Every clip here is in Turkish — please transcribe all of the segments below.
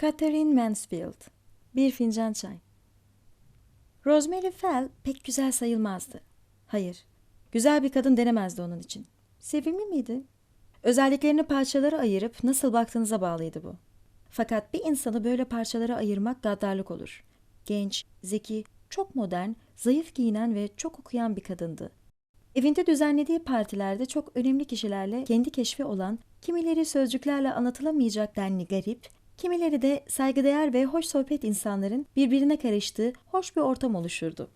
Catherine Mansfield Bir fincan çay Rosemary Fell pek güzel sayılmazdı. Hayır, güzel bir kadın denemezdi onun için. Sevimli miydi? Özelliklerini parçalara ayırıp nasıl baktığınıza bağlıydı bu. Fakat bir insanı böyle parçalara ayırmak gaddarlık olur. Genç, zeki, çok modern, zayıf giyinen ve çok okuyan bir kadındı. Evinde düzenlediği partilerde çok önemli kişilerle kendi keşfi olan, kimileri sözcüklerle anlatılamayacak denli garip, kimileri de saygıdeğer ve hoş sohbet insanların birbirine karıştığı hoş bir ortam oluşurdu.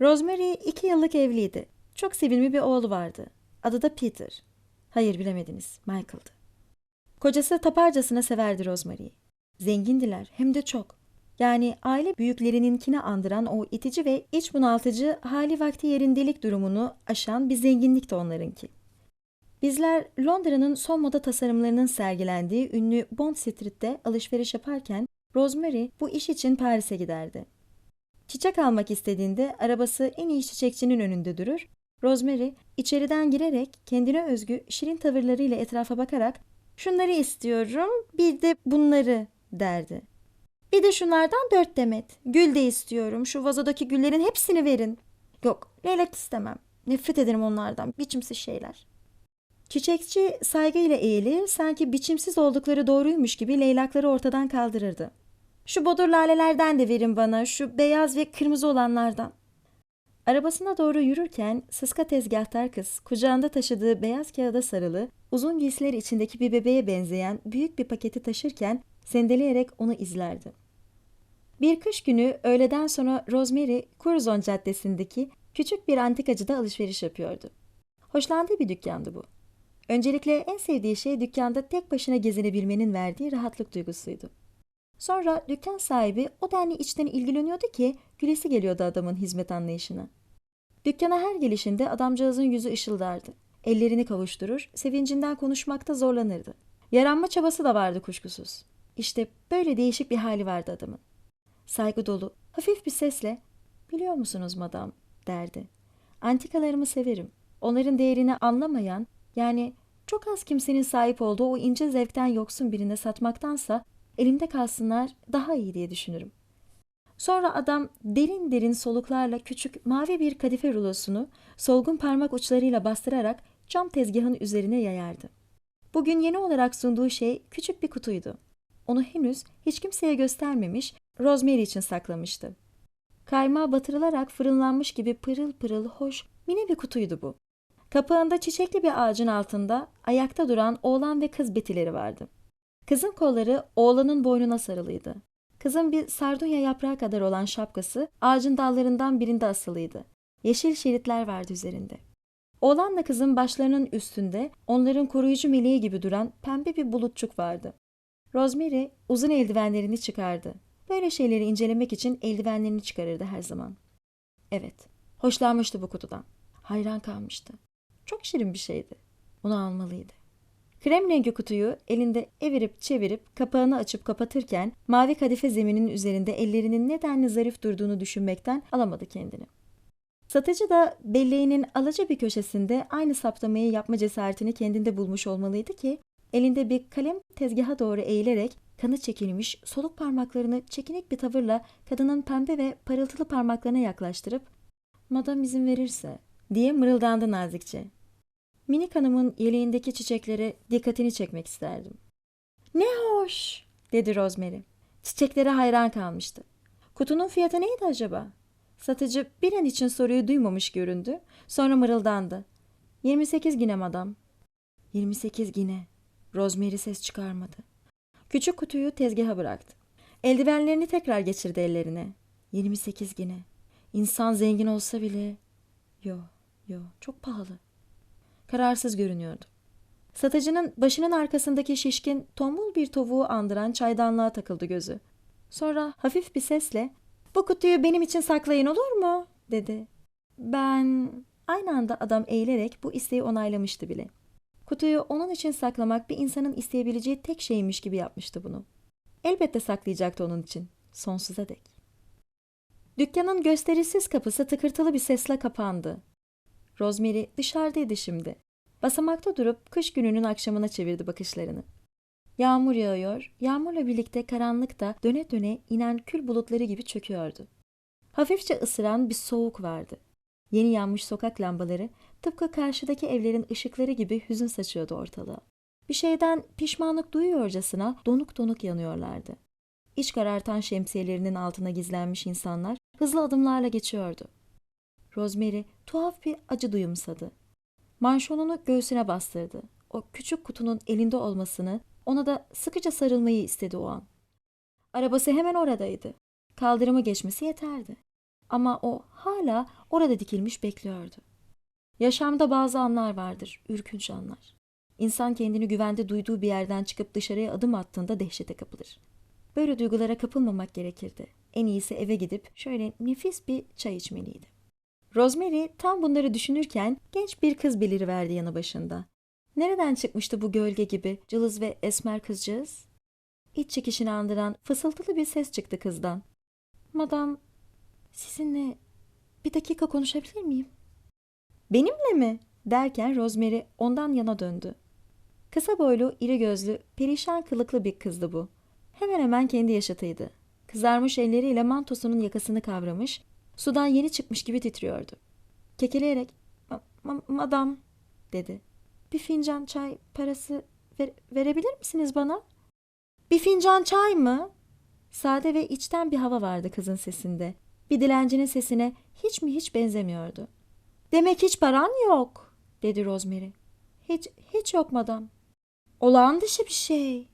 Rosemary iki yıllık evliydi. Çok sevimli bir oğlu vardı. Adı da Peter. Hayır bilemediniz, Michael'dı. Kocası taparcasına severdi Rosemary'yi. Zengindiler hem de çok. Yani aile büyüklerininkine andıran o itici ve iç bunaltıcı hali vakti yerindelik durumunu aşan bir zenginlikti onlarınki. Bizler Londra'nın son moda tasarımlarının sergilendiği ünlü Bond Street'te alışveriş yaparken Rosemary bu iş için Paris'e giderdi. Çiçek almak istediğinde arabası en iyi çiçekçinin önünde durur. Rosemary içeriden girerek kendine özgü şirin tavırlarıyla etrafa bakarak şunları istiyorum bir de bunları derdi. Bir de şunlardan dört demet. Gül de istiyorum. Şu vazodaki güllerin hepsini verin. Yok, leylek istemem. Nefret ederim onlardan. Biçimsiz şeyler. Çiçekçi saygıyla eğilir, sanki biçimsiz oldukları doğruymuş gibi leylakları ortadan kaldırırdı. Şu bodur lalelerden de verin bana, şu beyaz ve kırmızı olanlardan. Arabasına doğru yürürken sıska tezgahtar kız kucağında taşıdığı beyaz kağıda sarılı, uzun giysiler içindeki bir bebeğe benzeyen büyük bir paketi taşırken sendeleyerek onu izlerdi. Bir kış günü öğleden sonra Rosemary, Curzon Caddesi'ndeki küçük bir antikacıda alışveriş yapıyordu. Hoşlandığı bir dükkandı bu. Öncelikle en sevdiği şey dükkanda tek başına gezinebilmenin verdiği rahatlık duygusuydu. Sonra dükkan sahibi o denli içten ilgileniyordu ki gülesi geliyordu adamın hizmet anlayışına. Dükkana her gelişinde adamcağızın yüzü ışıldardı. Ellerini kavuşturur, sevincinden konuşmakta zorlanırdı. Yaranma çabası da vardı kuşkusuz. İşte böyle değişik bir hali vardı adamın. Saygı dolu, hafif bir sesle "Biliyor musunuz madam?" derdi. "Antikalarımı severim. Onların değerini anlamayan, yani çok az kimsenin sahip olduğu o ince zevkten yoksun birine satmaktansa elimde kalsınlar daha iyi diye düşünürüm." Sonra adam derin derin soluklarla küçük mavi bir kadife rulosunu solgun parmak uçlarıyla bastırarak cam tezgahın üzerine yayardı. Bugün yeni olarak sunduğu şey küçük bir kutuydu. Onu henüz hiç kimseye göstermemiş, Rosemary için saklamıştı. Kaymağı batırılarak fırınlanmış gibi pırıl pırıl hoş mini bir kutuydu bu. Kapağında çiçekli bir ağacın altında ayakta duran oğlan ve kız betileri vardı. Kızın kolları oğlanın boynuna sarılıydı. Kızın bir sardunya yaprağı kadar olan şapkası ağacın dallarından birinde asılıydı. Yeşil şeritler vardı üzerinde. Oğlanla kızın başlarının üstünde onların koruyucu meleği gibi duran pembe bir bulutçuk vardı. Rosemary uzun eldivenlerini çıkardı. Böyle şeyleri incelemek için eldivenlerini çıkarırdı her zaman. Evet, hoşlanmıştı bu kutudan. Hayran kalmıştı. Çok şirin bir şeydi. Onu almalıydı. Krem rengi kutuyu elinde evirip çevirip kapağını açıp kapatırken mavi kadife zeminin üzerinde ellerinin nedenli zarif durduğunu düşünmekten alamadı kendini. Satıcı da belleğinin alaca bir köşesinde aynı saptamayı yapma cesaretini kendinde bulmuş olmalıydı ki elinde bir kalem tezgaha doğru eğilerek kanı çekilmiş soluk parmaklarını çekinik bir tavırla kadının pembe ve parıltılı parmaklarına yaklaştırıp ''Madam izin verirse'' diye mırıldandı nazikçe. Minik hanımın yeleğindeki çiçeklere dikkatini çekmek isterdim. ''Ne hoş!'' dedi Rosemary. Çiçeklere hayran kalmıştı. Kutunun fiyatı neydi acaba? Satıcı bir an için soruyu duymamış göründü. Sonra mırıldandı. 28 gine madam. 28 gine. Rosemary ses çıkarmadı. Küçük kutuyu tezgaha bıraktı. Eldivenlerini tekrar geçirdi ellerine. 28 gine. İnsan zengin olsa bile... Yo, yo, çok pahalı. Kararsız görünüyordu. Satıcının başının arkasındaki şişkin, tombul bir tovuğu andıran çaydanlığa takıldı gözü. Sonra hafif bir sesle ''Bu kutuyu benim için saklayın olur mu?'' dedi. Ben... Aynı anda adam eğilerek bu isteği onaylamıştı bile. Kutuyu onun için saklamak bir insanın isteyebileceği tek şeymiş gibi yapmıştı bunu. Elbette saklayacaktı onun için. Sonsuza dek. Dükkanın gösterişsiz kapısı tıkırtılı bir sesle kapandı. Rosemary dışarıdaydı şimdi. Basamakta durup kış gününün akşamına çevirdi bakışlarını. Yağmur yağıyor, yağmurla birlikte karanlıkta döne döne inen kül bulutları gibi çöküyordu. Hafifçe ısıran bir soğuk vardı. Yeni yanmış sokak lambaları tıpkı karşıdaki evlerin ışıkları gibi hüzün saçıyordu ortalığa. Bir şeyden pişmanlık duyuyorcasına donuk donuk yanıyorlardı. İç karartan şemsiyelerinin altına gizlenmiş insanlar hızlı adımlarla geçiyordu. Rosemary tuhaf bir acı duyumsadı. Manşonunu göğsüne bastırdı. O küçük kutunun elinde olmasını, ona da sıkıca sarılmayı istedi o an. Arabası hemen oradaydı. Kaldırımı geçmesi yeterdi. Ama o hala orada dikilmiş bekliyordu. Yaşamda bazı anlar vardır, ürkünç anlar. İnsan kendini güvende duyduğu bir yerden çıkıp dışarıya adım attığında dehşete kapılır. Böyle duygulara kapılmamak gerekirdi. En iyisi eve gidip şöyle nefis bir çay içmeliydi. Rosemary tam bunları düşünürken genç bir kız beliriverdi yanı başında. Nereden çıkmıştı bu gölge gibi cılız ve esmer kızcağız? İç çekişini andıran fısıltılı bir ses çıktı kızdan. Madam, sizinle bir dakika konuşabilir miyim? Benimle mi? derken Rosemary ondan yana döndü. Kısa boylu, iri gözlü, perişan kılıklı bir kızdı bu. Hemen hemen kendi yaşıtıydı. Kızarmış elleriyle mantosunun yakasını kavramış, sudan yeni çıkmış gibi titriyordu. Kekeleyerek, "Ma- ma- madam, dedi. Bir fincan çay parası ver- verebilir misiniz bana? Bir fincan çay mı? Sade ve içten bir hava vardı kızın sesinde. Bir dilencinin sesine hiç mi hiç benzemiyordu. Demek hiç paran yok, dedi Rosemary. Hiç, hiç yok madam. Olağan dışı bir şey.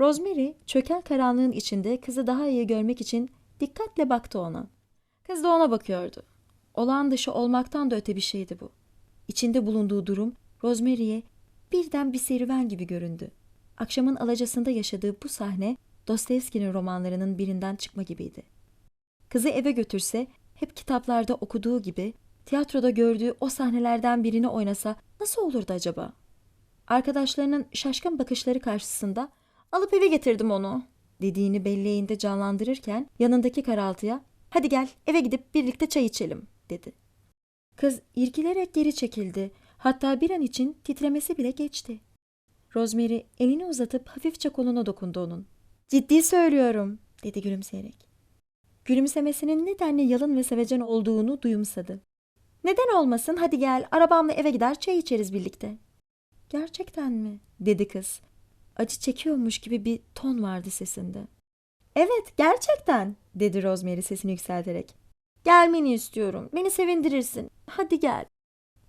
Rosemary çöken karanlığın içinde kızı daha iyi görmek için dikkatle baktı ona. Kız da ona bakıyordu. Olağan dışı olmaktan da öte bir şeydi bu. İçinde bulunduğu durum Rosemary'e birden bir serüven gibi göründü. Akşamın alacasında yaşadığı bu sahne Dostoyevski'nin romanlarının birinden çıkma gibiydi. Kızı eve götürse hep kitaplarda okuduğu gibi tiyatroda gördüğü o sahnelerden birini oynasa nasıl olurdu acaba? Arkadaşlarının şaşkın bakışları karşısında alıp eve getirdim onu dediğini belleğinde canlandırırken yanındaki karaltıya hadi gel eve gidip birlikte çay içelim dedi. Kız irkilerek geri çekildi. Hatta bir an için titremesi bile geçti. Rosemary elini uzatıp hafifçe koluna dokundu onun. Ciddi söylüyorum dedi gülümseyerek. Gülümsemesinin nedenle yalın ve sevecen olduğunu duyumsadı. Neden olmasın hadi gel arabamla eve gider çay içeriz birlikte. Gerçekten mi? dedi kız. Acı çekiyormuş gibi bir ton vardı sesinde. Evet gerçekten dedi Rosemary sesini yükselterek. Gelmeni istiyorum. Beni sevindirirsin. Hadi gel.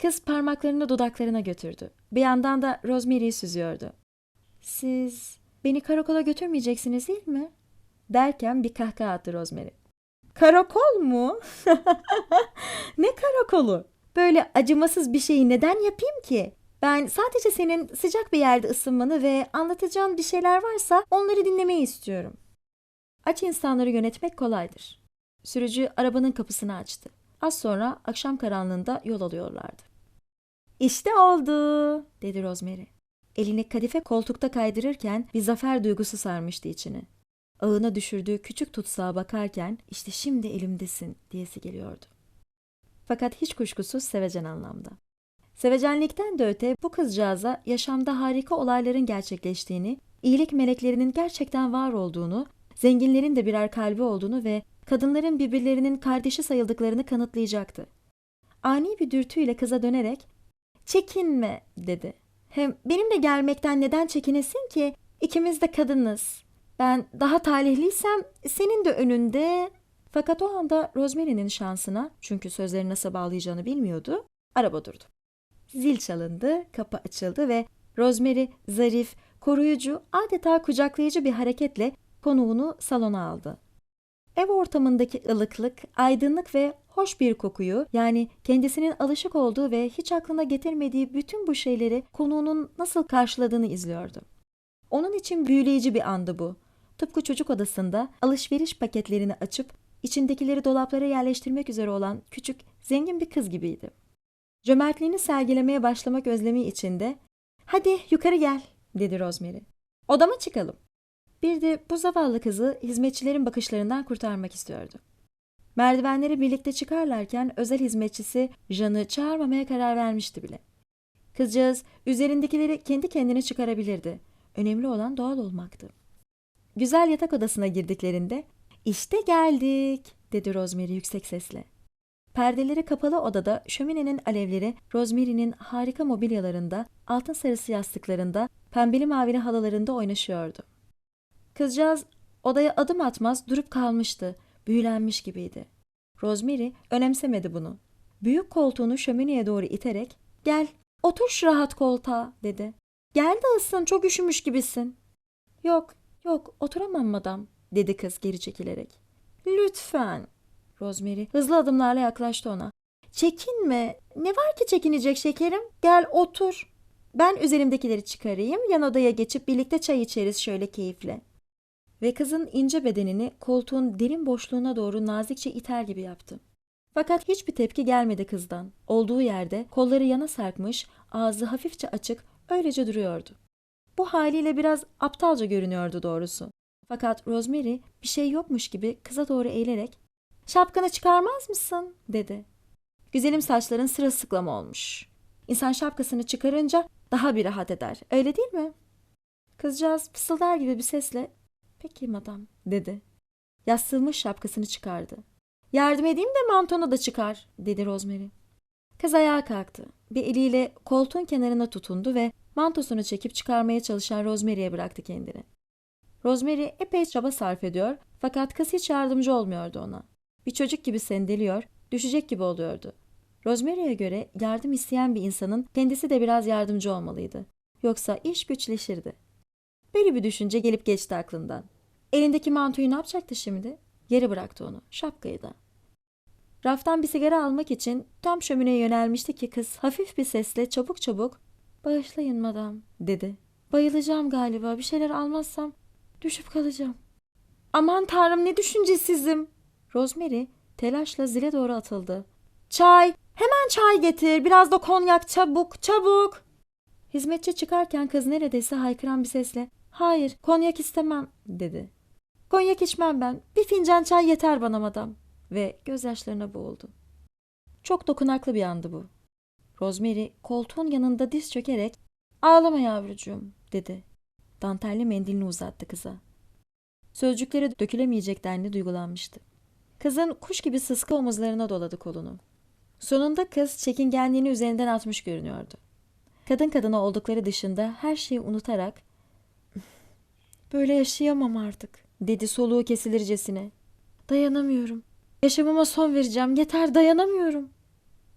Kız parmaklarını dudaklarına götürdü. Bir yandan da Rosemary'i süzüyordu. Siz beni karakola götürmeyeceksiniz değil mi? Derken bir kahkaha attı Rosemary. Karakol mu? ne karakolu? Böyle acımasız bir şeyi neden yapayım ki? Ben sadece senin sıcak bir yerde ısınmanı ve anlatacağın bir şeyler varsa onları dinlemeyi istiyorum. Aç insanları yönetmek kolaydır. Sürücü arabanın kapısını açtı. Az sonra akşam karanlığında yol alıyorlardı. İşte oldu, dedi Rosemary. Elini kadife koltukta kaydırırken bir zafer duygusu sarmıştı içini. Ağına düşürdüğü küçük tutsağa bakarken işte şimdi elimdesin diyesi geliyordu. Fakat hiç kuşkusuz sevecen anlamda. Sevecenlikten de öte bu kızcağıza yaşamda harika olayların gerçekleştiğini, iyilik meleklerinin gerçekten var olduğunu, zenginlerin de birer kalbi olduğunu ve kadınların birbirlerinin kardeşi sayıldıklarını kanıtlayacaktı. Ani bir dürtüyle kıza dönerek "Çekinme." dedi. Hem benimle gelmekten neden çekinesin ki? İkimiz de kadınız. Ben daha talihliysem senin de önünde. Fakat o anda Rosemary'nin şansına, çünkü sözleri nasıl bağlayacağını bilmiyordu, araba durdu. Zil çalındı, kapı açıldı ve Rosemary zarif, koruyucu, adeta kucaklayıcı bir hareketle konuğunu salona aldı. Ev ortamındaki ılıklık, aydınlık ve hoş bir kokuyu yani kendisinin alışık olduğu ve hiç aklına getirmediği bütün bu şeyleri konuğunun nasıl karşıladığını izliyordu. Onun için büyüleyici bir andı bu. Tıpkı çocuk odasında alışveriş paketlerini açıp içindekileri dolaplara yerleştirmek üzere olan küçük, zengin bir kız gibiydi. Cömertliğini sergilemeye başlamak özlemi içinde ''Hadi yukarı gel'' dedi Rosemary. ''Odama çıkalım.'' Bir de bu zavallı kızı hizmetçilerin bakışlarından kurtarmak istiyordu. Merdivenleri birlikte çıkarlarken özel hizmetçisi Jan'ı çağırmamaya karar vermişti bile. Kızcağız üzerindekileri kendi kendine çıkarabilirdi. Önemli olan doğal olmaktı. Güzel yatak odasına girdiklerinde işte geldik dedi Rosemary yüksek sesle. Perdeleri kapalı odada şöminenin alevleri Rosemary'nin harika mobilyalarında, altın sarısı yastıklarında, pembeli mavili halılarında oynaşıyordu. Kızcağız odaya adım atmaz durup kalmıştı, büyülenmiş gibiydi. Rosemary önemsemedi bunu. Büyük koltuğunu şömineye doğru iterek "Gel, otur şu rahat koltuğa." dedi. "Gel de ısın, çok üşümüş gibisin." "Yok, yok, oturamam madam." dedi kız geri çekilerek. "Lütfen." Rosemary hızlı adımlarla yaklaştı ona. "Çekinme. Ne var ki çekinecek şekerim? Gel otur." Ben üzerimdekileri çıkarayım, yan odaya geçip birlikte çay içeriz şöyle keyifle. Ve kızın ince bedenini koltuğun derin boşluğuna doğru nazikçe iter gibi yaptı. Fakat hiçbir tepki gelmedi kızdan. Olduğu yerde kolları yana sarkmış, ağzı hafifçe açık, öylece duruyordu. Bu haliyle biraz aptalca görünüyordu doğrusu. Fakat Rosemary bir şey yokmuş gibi kıza doğru eğilerek ''Şapkanı çıkarmaz mısın?'' dedi. Güzelim saçların sırılsıklam olmuş. İnsan şapkasını çıkarınca daha bir rahat eder. Öyle değil mi? Kızcağız fısıldar gibi bir sesle ''Peki madam'' dedi. Yastırılmış şapkasını çıkardı. ''Yardım edeyim de mantonu da çıkar'' dedi Rosemary. Kız ayağa kalktı. Bir eliyle koltuğun kenarına tutundu ve mantosunu çekip çıkarmaya çalışan Rosemary'e bıraktı kendini. Rosemary epey çaba sarf ediyor fakat kız hiç yardımcı olmuyordu ona. Bir çocuk gibi sendeliyor, düşecek gibi oluyordu. Rosemary'e göre yardım isteyen bir insanın kendisi de biraz yardımcı olmalıydı. Yoksa iş güçleşirdi. Böyle bir düşünce gelip geçti aklından. Elindeki mantoyu ne yapacaktı şimdi? Yere bıraktı onu, şapkayı da. Raftan bir sigara almak için tam şömineye yönelmişti ki kız hafif bir sesle çabuk çabuk ''Bağışlayın madam'' dedi. ''Bayılacağım galiba, bir şeyler almazsam düşüp kalacağım.'' ''Aman tanrım ne düşüncesizim!'' Rosemary telaşla zile doğru atıldı. ''Çay, hemen çay getir, biraz da konyak çabuk, çabuk!'' Hizmetçi çıkarken kız neredeyse haykıran bir sesle ''Hayır, konyak istemem'' dedi. ''Konyak içmem ben, bir fincan çay yeter bana madam.'' ve gözyaşlarına boğuldu. Çok dokunaklı bir andı bu. Rosemary koltuğun yanında diz çökerek ''Ağlama yavrucuğum'' dedi. Dantelli mendilini uzattı kıza. Sözcükleri dökülemeyecek denli duygulanmıştı. Kızın kuş gibi sıskı omuzlarına doladı kolunu. Sonunda kız çekingenliğini üzerinden atmış görünüyordu. Kadın kadına oldukları dışında her şeyi unutarak ''Böyle yaşayamam artık'' dedi soluğu kesilircesine. ''Dayanamıyorum. Yaşamıma son vereceğim. Yeter dayanamıyorum.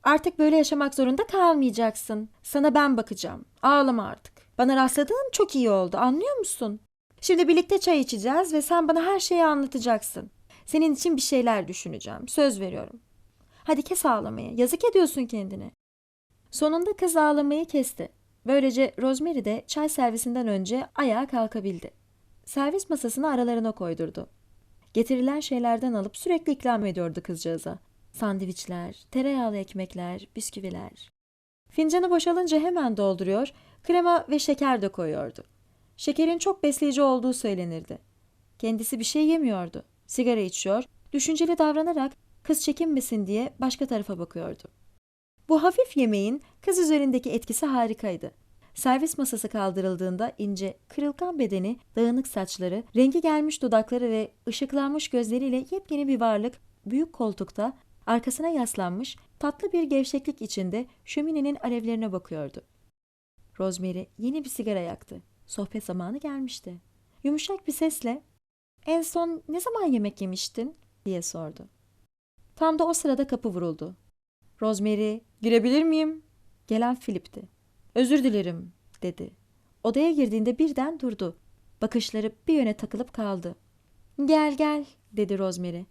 Artık böyle yaşamak zorunda kalmayacaksın. Sana ben bakacağım. Ağlama artık. Bana rastladığın çok iyi oldu. Anlıyor musun? Şimdi birlikte çay içeceğiz ve sen bana her şeyi anlatacaksın. Senin için bir şeyler düşüneceğim. Söz veriyorum. Hadi kes ağlamayı. Yazık ediyorsun kendine. Sonunda kız ağlamayı kesti. Böylece Rosemary de çay servisinden önce ayağa kalkabildi. Servis masasını aralarına koydurdu. Getirilen şeylerden alıp sürekli ikram ediyordu kızcağıza. Sandviçler, tereyağlı ekmekler, bisküviler. Fincanı boşalınca hemen dolduruyor, krema ve şeker de koyuyordu. Şekerin çok besleyici olduğu söylenirdi. Kendisi bir şey yemiyordu. Sigara içiyor, düşünceli davranarak kız çekinmesin diye başka tarafa bakıyordu. Bu hafif yemeğin kız üzerindeki etkisi harikaydı. Servis masası kaldırıldığında ince, kırılgan bedeni, dağınık saçları, rengi gelmiş dudakları ve ışıklanmış gözleriyle yepyeni bir varlık büyük koltukta arkasına yaslanmış tatlı bir gevşeklik içinde şöminenin alevlerine bakıyordu. Rosemary yeni bir sigara yaktı. Sohbet zamanı gelmişti. Yumuşak bir sesle ''En son ne zaman yemek yemiştin?'' diye sordu. Tam da o sırada kapı vuruldu. Rosemary ''Girebilir miyim?'' Gelen Philip'ti. Özür dilerim, dedi. Odaya girdiğinde birden durdu. Bakışları bir yöne takılıp kaldı. Gel gel, dedi Rosemary.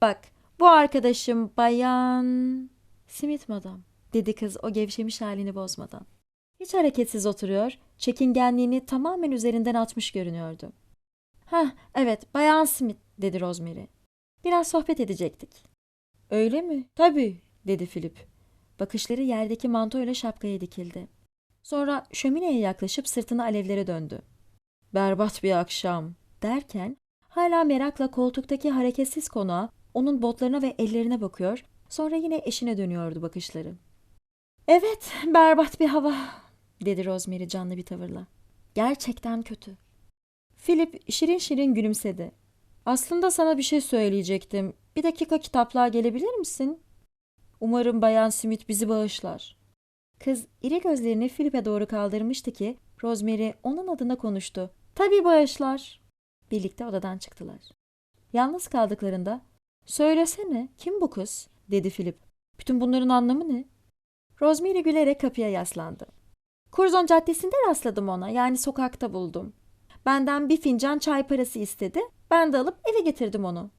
Bak, bu arkadaşım bayan... Simit madam, dedi kız o gevşemiş halini bozmadan. Hiç hareketsiz oturuyor, çekingenliğini tamamen üzerinden atmış görünüyordu. Hah, evet, bayan Smith, dedi Rosemary. Biraz sohbet edecektik. Öyle mi? Tabii, dedi Philip. Bakışları yerdeki mantoyla şapkaya dikildi. Sonra şömineye yaklaşıp sırtını alevlere döndü. Berbat bir akşam derken hala merakla koltuktaki hareketsiz konuğa onun botlarına ve ellerine bakıyor, sonra yine eşine dönüyordu bakışları. Evet, berbat bir hava, dedi Rosemary canlı bir tavırla. gerçekten kötü. Philip şirin şirin gülümsedi. Aslında sana bir şey söyleyecektim. Bir dakika kitaplığa gelebilir misin? Umarım Bayan Smith bizi bağışlar. Kız iri gözlerini Philip'e doğru kaldırmıştı ki Rosemary onun adına konuştu. Tabii bağışlar. Birlikte odadan çıktılar. Yalnız kaldıklarında söylesene kim bu kız dedi Philip. Bütün bunların anlamı ne? Rosemary gülerek kapıya yaslandı. Curzon Caddesi'nde rastladım ona yani sokakta buldum. Benden bir fincan çay parası istedi. Ben de alıp eve getirdim onu.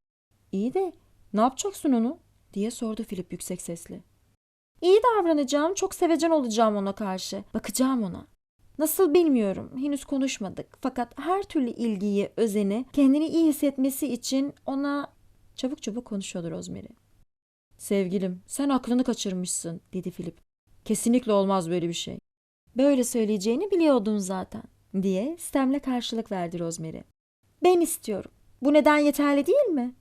İyi de ne yapacaksın onu? diye sordu Philip yüksek sesle. İyi davranacağım, çok sevecen olacağım ona karşı. Bakacağım ona. Nasıl bilmiyorum, henüz konuşmadık. Fakat her türlü ilgiyi, özeni, kendini iyi hissetmesi için ona... Çabuk çabuk konuşuyordu Rosemary. Sevgilim, sen aklını kaçırmışsın, dedi Philip. Kesinlikle olmaz böyle bir şey. Böyle söyleyeceğini biliyordun zaten, diye Stem'le karşılık verdi Rosemary. Ben istiyorum. Bu neden yeterli değil mi?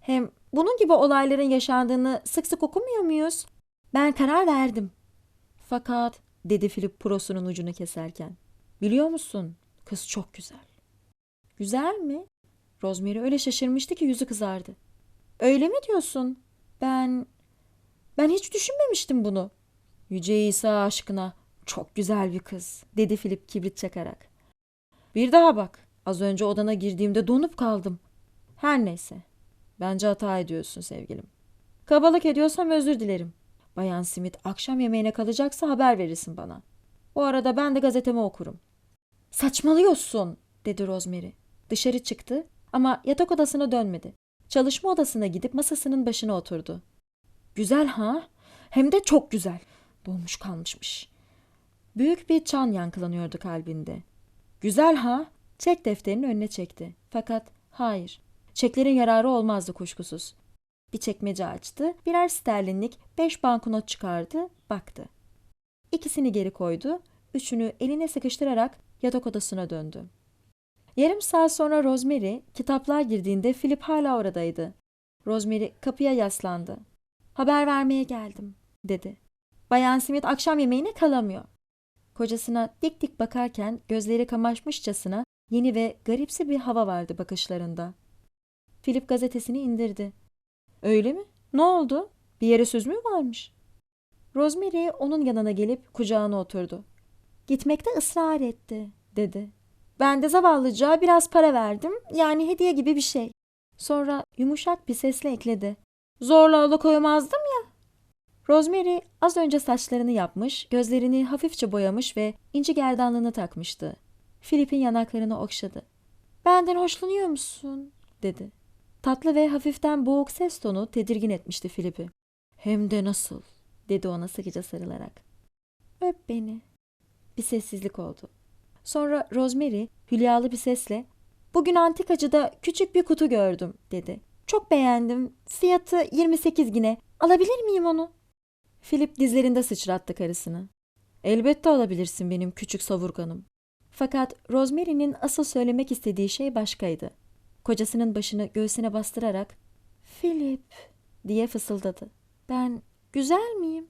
Hem bunun gibi olayların yaşandığını sık sık okumuyor muyuz? Ben karar verdim. Fakat dedi Philip prosunun ucunu keserken. Biliyor musun? Kız çok güzel. Güzel mi? Rosemary öyle şaşırmıştı ki yüzü kızardı. Öyle mi diyorsun? Ben... Ben hiç düşünmemiştim bunu. Yüce İsa aşkına çok güzel bir kız, dedi Philip kibrit çakarak. Bir daha bak. Az önce odana girdiğimde donup kaldım. Her neyse. Bence hata ediyorsun sevgilim. Kabalık ediyorsam özür dilerim. Bayan Smith akşam yemeğine kalacaksa haber verirsin bana. O arada ben de gazetemi okurum. Saçmalıyorsun, dedi Rosemary. Dışarı çıktı ama yatak odasına dönmedi. Çalışma odasına gidip masasının başına oturdu. Güzel ha? Hem de çok güzel. Dolmuş kalmışmış. Büyük bir çan yankılanıyordu kalbinde. Güzel ha? Çek defterini önüne çekti. Fakat hayır. Çeklerin yararı olmazdı kuşkusuz. Bir çekmece açtı, birer sterlinlik beş banknot çıkardı, baktı. İkisini geri koydu, üçünü eline sıkıştırarak yatak odasına döndü. Yarım saat sonra Rosemary kitaplığa girdiğinde Philip hala oradaydı. Rosemary kapıya yaslandı. Haber vermeye geldim, dedi. Bayan Smith akşam yemeğine kalamıyor. Kocasına dik dik bakarken gözleri kamaşmışçasına yeni ve garipsi bir hava vardı bakışlarında. Philip gazetesini indirdi. Öyle mi? Ne oldu? Bir yere söz mü varmış? Rosemary onun yanına gelip kucağına oturdu. Gitmekte ısrar etti, dedi. Ben de zavallıca biraz para verdim, yani hediye gibi bir şey. Sonra yumuşak bir sesle ekledi. Zorla alıkoymazdım ya. Rosemary az önce saçlarını yapmış, gözlerini hafifçe boyamış ve inci gerdanlığını takmıştı. Philip'in yanaklarını okşadı. Benden hoşlanıyor musun? dedi. Tatlı ve hafiften boğuk ses tonu tedirgin etmişti Filip'i. Hem de nasıl, dedi ona sıkıca sarılarak. Öp beni. Bir sessizlik oldu. Sonra Rosemary hülyalı bir sesle, bugün antikacıda küçük bir kutu gördüm, dedi. Çok beğendim. Fiyatı 28 gine. Alabilir miyim onu? Philip dizlerinde sıçrattı karısını. Elbette alabilirsin benim küçük savurganım. Fakat Rosemary'nin asıl söylemek istediği şey başkaydı. Kocasının başını göğsüne bastırarak "Philip" diye fısıldadı. "Ben güzel miyim?"